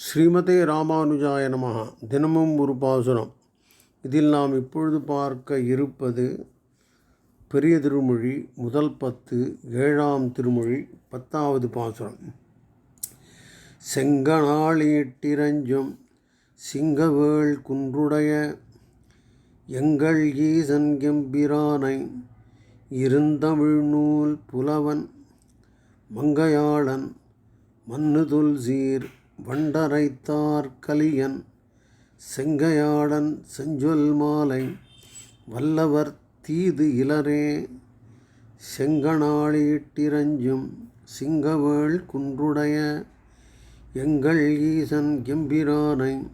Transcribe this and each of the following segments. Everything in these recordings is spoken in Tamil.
ஸ்ரீமதே ராமானுஜாய நமகா தினமும் ஒரு பாசுரம். இதில் நாம் இப்பொழுது பார்க்க இருப்பது பெரிய திருமொழி முதல் பத்து ஏழாம் திருமொழி பத்தாவது பாசுரம். செங்கனாளியிட்டிரஞ்சும் சிங்கவேள் குன்றுடைய எங்கள் ஈசன் எம்பிரானை இருந்தமிழ் நூல் புலவன் மங்கையாளன் மன்னுதுல் சீர் வண்டரைத்தார் கலியன் செங்கையாளன் செஞ்சொல் மாலை வல்லவர் தீது இலரே செங்கனாளியிட்டிரஞ்சும் சிங்கவேள் குன்றுடைய எங்கள் ஈசன் எம்பிரானை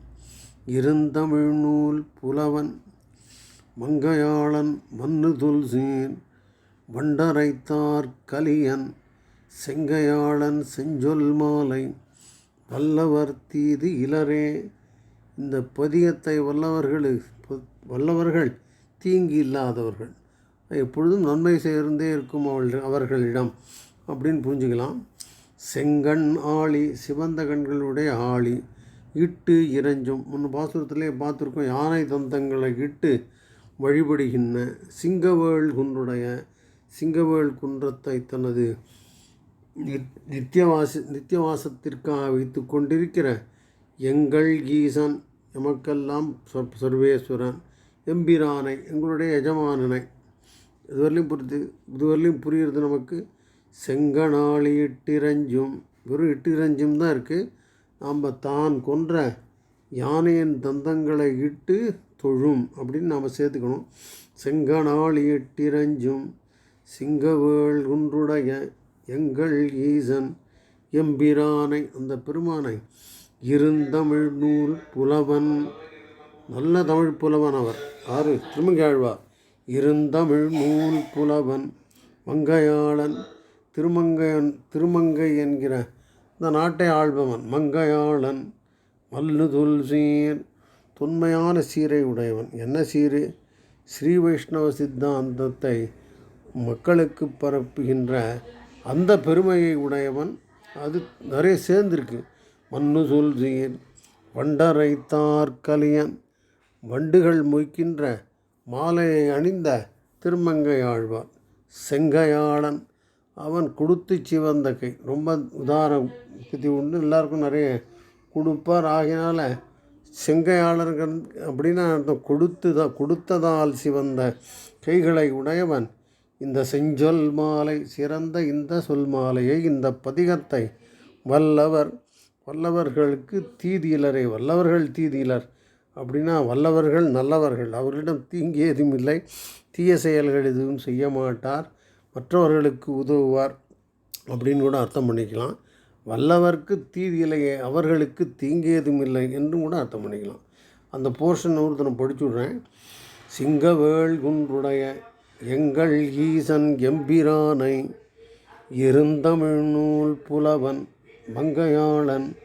இருந்தமிழ் நூல் புலவன் மங்கையாளன் மன்னு சீர் வண்டரைத்தார் கலியன் செங்கையாளன் செஞ்சொல் மாலை வல்லவர் தீது இலரே இந்த பதியத்தை வல்லவர்கள் வல்லவர்கள் தீங்கு இல்லாதவர்கள். எப்பொழுதும் நன்மை சேர்ந்தே இருக்கும் அவள் அவர்களிடம். அப்படின்னு புரிஞ்சுக்கலாம். செங்கண் ஆளி சிவந்த கண்களுடைய ஆளி இட்டு இறைஞ்சும். முன்ன பாசுரத்திலே பார்த்துருக்கோம் யானை தந்தங்களை இட்டு வழிபடுகின்ற சிங்கவேள் குன்றுடைய சிங்கவேள் குன்றத்தை தனது நித்தியவாச நித்தியவாசத்திற்காக வைத்து கொண்டிருக்கிற எங்கள் ஈசன் எமக்கெல்லாம் சர்வேஸ்வரன் எம்பிரானை எங்களுடைய எஜமானனை. இதுவரையிலும் புரிது இதுவரையிலும் புரியுறது நமக்கு. செங்கனாளி இட்டிரஞ்சும் வெறும் இட்டிரஞ்சும் தான் இருக்குது நாம் தான் கொன்ற யானையின் தந்தங்களை இட்டு தொழும் அப்படின்னு நாம் சேர்த்துக்கணும். செங்கனாளி இட்டிரஞ்சும் சிங்கவேள் ஒன்றுடைய எங்கள் ஈசன் எம்பிரானை அந்த பெருமானை. இருந்தமிழ் நூல் புலவன் நல்ல தமிழ் புலவன் அவர். ஆறு திருமங்காழ்வார் இருந்தமிழ் நூல் புலவன் மங்கையாளன் திருமங்கையன் திருமங்கை என்கிற இந்த நாட்டை ஆள்பவன் மங்கையாளன் மல்லுதுல் சீர் தொன்மையான சீரை உடையவன். என்ன சீரு? ஸ்ரீ வைஷ்ணவ சித்தாந்தத்தை மக்களுக்கு பரப்புகின்ற அந்த பெருமையை உடையவன் அது நிறைய சேர்ந்துருக்கு. மண்ணு சொல் வண்டரைத்தார்கலியன் கலியன் வண்டுகள் மொய்க்கின்ற மாலையை அணிந்த திருமங்கையாழ்வார் செங்கையாளன். அவன் கொடுத்து சிவந்த கை. ரொம்ப உதார பற்றி உண்டு. எல்லாருக்கும் நிறைய கொடுப்பார். ஆகினால செங்கையாளர்கள் அப்படின்னா அர்த்தம் கொடுத்து தான் கொடுத்ததால் சிவந்த கைகளை உடையவன் இந்த செஞ்சொல் மாலை சிறந்த இந்த சொல் மாலையை இந்த பதிகத்தை வல்லவர் வல்லவர்களுக்கு தீதியிலரை வல்லவர்கள் தீதியிலர் அப்படின்னா வல்லவர்கள் நல்லவர்கள். அவர்களிடம் தீங்கு எதுவும் இல்லை. தீய செயல்கள் எதுவும் செய்ய மாட்டார். மற்றவர்களுக்கு உதவுவார் அப்படின்னு கூட அர்த்தம் பண்ணிக்கலாம். வல்லவர்க்கு தீதியிலையே அவர்களுக்கு தீங்கு எதுவும் இல்லை என்றும் கூட அர்த்தம் பண்ணிக்கலாம். அந்த போர்ஷன் ஒருத்தனை படிச்சு விட்றேன். சிங்கவேள் குன்றுடைய எங்கள் ஈசன் எம்பிரானை இருந்தமிழ் நூல் புலவன் மங்கையாளன்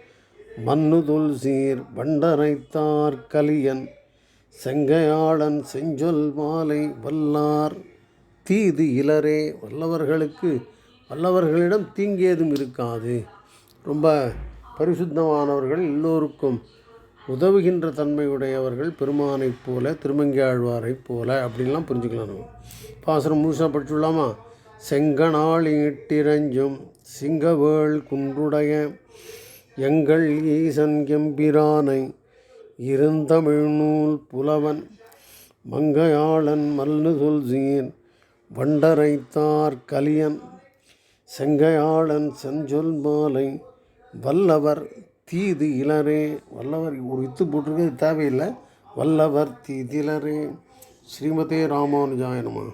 மன்னுதுல் சீர் வண்டரைத்தார் கலியன் செங்கையாளன் செஞ்சொல் மாலை வல்லார் தீது இலரே வல்லவர்களுக்கு வல்லவர்களிடம் தீங்கேதும் இருக்காது. ரொம்ப பரிசுத்தமானவர்கள் எல்லோருக்கும் உதவுகின்ற தன்மையுடையவர்கள் பெருமானைப் போல திருமங்கியாழ்வாரைப் போல அப்படின்லாம் புரிஞ்சுக்கலாம் நம்ம. பாசனம் முழுசாக படிச்சுடலாமா? செங்கனால் இட்டிரஞ்சும் சிங்கவேள் குன்றுடைய எங்கள் ஈசன் கெம்பிரானை இருந்தமிழ் நூல் புலவன் மங்கையாளன் மல்லு சொல் வண்டரைத்தார் கலியன் செங்கையாளன் செஞ்சொல் மாலை வல்லவர் தீது இளரே வல்லவர் ஒரு இத்து போட்டிருக்கு தேவையில்லை. வல்லவர் தீதிலரே ஸ்ரீமதே ராமானுஜாயனமா